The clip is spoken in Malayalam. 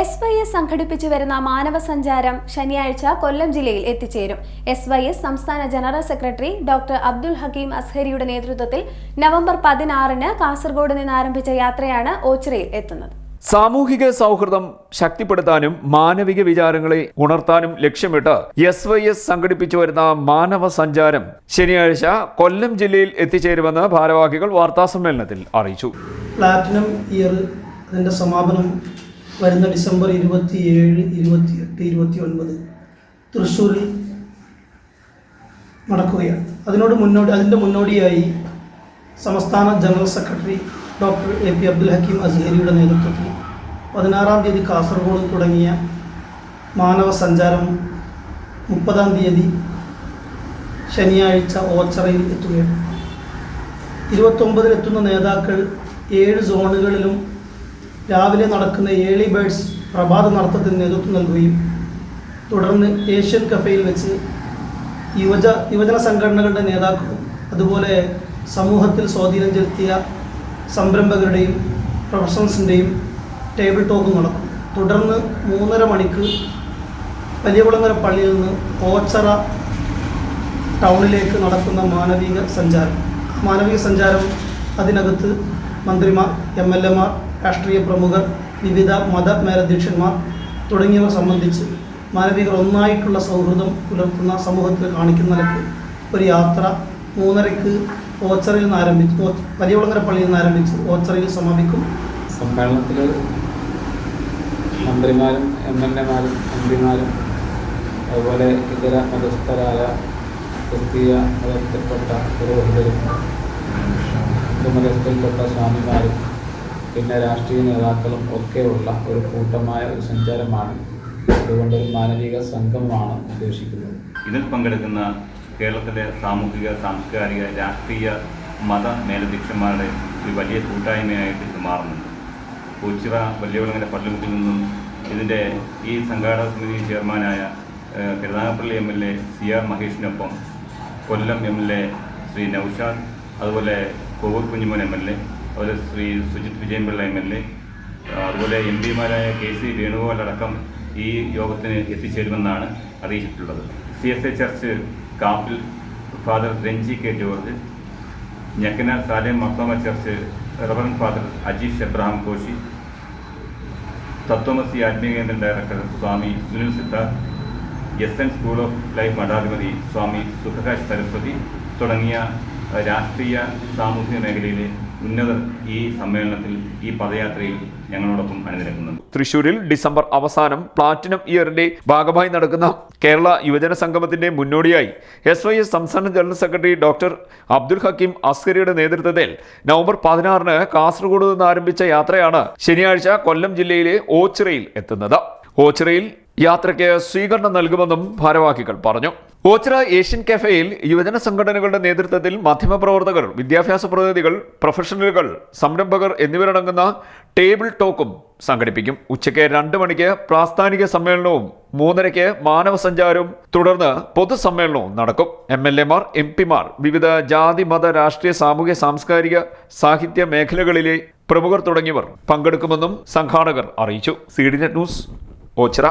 എസ് വൈ എസ് സംഘടിപ്പിച്ചു വരുന്ന മാനവ സഞ്ചാരം ശനിയാഴ്ച കൊല്ലം ജില്ലയിൽ എത്തിച്ചേരും. എസ് വൈ എസ് സംസ്ഥാന general secretary doctor Abdul Hakeem അസ്ഹരിയുടെ നേതൃത്വത്തിൽ നവംബർ പതിനാറിന് കാസർഗോഡ് നിന്ന് ആരംഭിച്ച യാത്രയാണ് ഓച്ചിറയിൽ എത്തുന്നത്. സാമൂഹിക സൗഹൃദം ശക്തിപ്പെടുത്താനും മാനവിക വിചാരങ്ങളെ ഉണർത്താനും ലക്ഷ്യമിട്ട് എസ് വൈ എസ് സംഘടിപ്പിച്ചു വരുന്ന മാനവ സഞ്ചാരം ശനിയാഴ്ച കൊല്ലം ജില്ലയിൽ എത്തിച്ചേരുമെന്ന് ഭാരവാഹികൾ വാർത്താസമ്മേളനത്തിൽ അറിയിച്ചു. പ്ലാറ്റിനം ഇയർ അതിന്റെ സമാപനം വരുന്ന ഡിസംബർ ഇരുപത്തിയേഴ് ഇരുപത്തിയെട്ട് ഇരുപത്തി ഒൻപത് തൃശ്ശൂരിൽ നടക്കുകയാണ്. അതിനോട് മുന്നോടി അതിന്റെ മുന്നോടിയായി സംസ്ഥാന general secretary doctor A P Abdul Hakeem അസ്ഹരിയുടെ നേതൃത്വത്തിൽ പതിനാറാം തീയതി കാസർഗോഡ് തുടങ്ങിയ മാനവ സഞ്ചാരം മുപ്പതാം തീയതി ശനിയാഴ്ച ഓച്ചറയിൽ എത്തുകയാണ്. ഇരുപത്തൊമ്പതിലെത്തുന്ന നേതാക്കൾ ഏഴ് സോണുകളിലും രാവിലെ നടക്കുന്ന ഏളി ബേഡ്സ് പ്രഭാത നടത്തത്തിന് നേതൃത്വം നൽകുകയും തുടർന്ന് ഏഷ്യൻ കഫേയിൽ വെച്ച് യുവജ യുവജന സംഘടനകളുടെ നേതാക്കളും അതുപോലെ സമൂഹത്തിൽ സ്വാധീനം ചെലുത്തിയ സംരംഭകരുടെയും പ്രൊഫഷണൽസിന്റെയും ടേബിൾ ടോക്കും നടക്കും. തുടർന്ന് മൂന്നര മണിക്ക് വലിയകുളങ്ങര പള്ളിയിൽ നിന്ന് ഓച്ചറ ടൗണിലേക്ക് നടക്കുന്ന മാനവിക സഞ്ചാരം. മാനവിക സഞ്ചാരം അതിനകത്ത് മന്ത്രിമാർ എം എൽ എമാർ രാഷ്ട്രീയ പ്രമുഖർ വിവിധ മത മേലധ്യക്ഷന്മാർ തുടങ്ങിയവർ സംബന്ധിച്ച് മാനവികർ ഒന്നായിട്ടുള്ള സൗഹൃദം പുലർത്തുന്ന സമൂഹത്തിൽ കാണിക്കുന്ന നിലയ്ക്ക് ഒരു യാത്ര മൂന്നരയ്ക്ക് ഓച്ചറയിൽ നിന്ന് ആരംഭിച്ച് വലിയകുളങ്ങര പള്ളിയിൽ നിന്ന് ആരംഭിച്ച് ഓച്ചറയിൽ സമാപിക്കും. സമ്മേളനത്തിൽ മന്ത്രിമാരും എം എൽ എമാരും എം പിമാരും അതുപോലെ ഇതര മതസ്ഥരായ ക്രിസ്തീയ മതത്തിൽപ്പെട്ട പുരോഹിതരും മതത്തിൽപ്പെട്ട സ്വാമിമാരും പിന്നെ രാഷ്ട്രീയ നേതാക്കളും ഒക്കെയുള്ള ഒരു കൂട്ടമായ ഒരു സഞ്ചാരമാണ് അതുകൊണ്ട് ഒരു മാനവിക സംഘമാണ് ഉദ്ദേശിക്കുന്നത്. ഇതിൽ പങ്കെടുക്കുന്ന കേരളത്തിലെ സാമൂഹിക സാംസ്കാരിക രാഷ്ട്രീയ മത മേലധ്യക്ഷന്മാരുടെ ഒരു വലിയ കൂട്ടായ്മയായിട്ട് ഇത് മാറുന്നുണ്ട്. പൂച്ചിറ വല്യകുളങ്ങര പള്ളിമുക്കിൽ നിന്നും ഇതിന്റെ ഈ സംഘാടക സമിതി ചെയർമാനായ Karunagappally M L A C R മഹേഷിനൊപ്പം Kollam M L A Shri Noushad അതുപോലെ Kovoor Kunjumon M L A അതുപോലെ Shri Sujith Vijayanpillai M L A അതുപോലെ എം പിമാരായ കെ സി വേണുഗോപാൽ അടക്കം ഈ യോഗത്തിന് എത്തിച്ചേരുമെന്നാണ് അറിയിച്ചിട്ടുള്ളത്. C S A church Kappil father Ranji K George Njakkanal Salem Marthoma church reverend father Ajeesh Abraham Koshy Tatvamasi ആത്മീയ കേന്ദ്രം director Swami Sunil Siddharth S N school of life മഠാധിപതി Swami Sukhakash Saraswati തുടങ്ങിയ രാഷ്ട്രീയ സാമൂഹിക മേഖലയിലെ ഉന്നതർ ഈ സമ്മേളനത്തിൽ ഈ പദയാത്രയിൽ ഞങ്ങളോടൊപ്പം അണിനിരക്കുന്നുണ്ട്. തൃശൂരിൽ ഡിസംബർ അവസാനം പ്ലാറ്റിനം ഇയറിന്റെ ഭാഗമായി നടക്കുന്ന കേരള യുവജന സംഗമത്തിന്റെ മുന്നോടിയായി എസ് വൈ എസ് സംസ്ഥാന general secretary doctor Abdul Hakeem അസ്കരിയുടെ നേതൃത്വത്തിൽ നവംബർ പതിനാറിന് കാസർഗോഡ് നിന്ന് ആരംഭിച്ച യാത്രയാണ് ശനിയാഴ്ച കൊല്ലം ജില്ലയിലെ ഓച്ചിറയിൽ എത്തുന്നത്. ഓച്ചിറയിൽ യാത്രയ്ക്ക് സ്വീകരണം നൽകുമെന്നും ഭാരവാഹികൾ പറഞ്ഞു. ഓച്ചിറ ഏഷ്യൻ കഫേയിൽ യുവജന സംഘടനകളുടെ നേതൃത്വത്തിൽ മാധ്യമപ്രവർത്തകർ വിദ്യാഭ്യാസ പ്രതിനിധികൾ പ്രൊഫഷണലുകൾ സംരംഭകർ എന്നിവരടങ്ങുന്ന ടേബിൾ ടോക്കും സംഘടിപ്പിക്കും. ഉച്ചയ്ക്ക് രണ്ട് മണിക്ക് പ്രാസ്ഥാനിക സമ്മേളനവും മൂന്നരയ്ക്ക് മാനവ സഞ്ചാരവും തുടർന്ന് പൊതുസമ്മേളനവും നടക്കും. എം എൽ എമാർ എം പിമാർ വിവിധ ജാതി മത രാഷ്ട്രീയ സാമൂഹ്യ സാംസ്കാരിക സാഹിത്യ മേഖലകളിലെ പ്രമുഖർ തുടങ്ങിയവർ പങ്കെടുക്കുമെന്നും സംഘാടകർ അറിയിച്ചു. C D net news Oachira.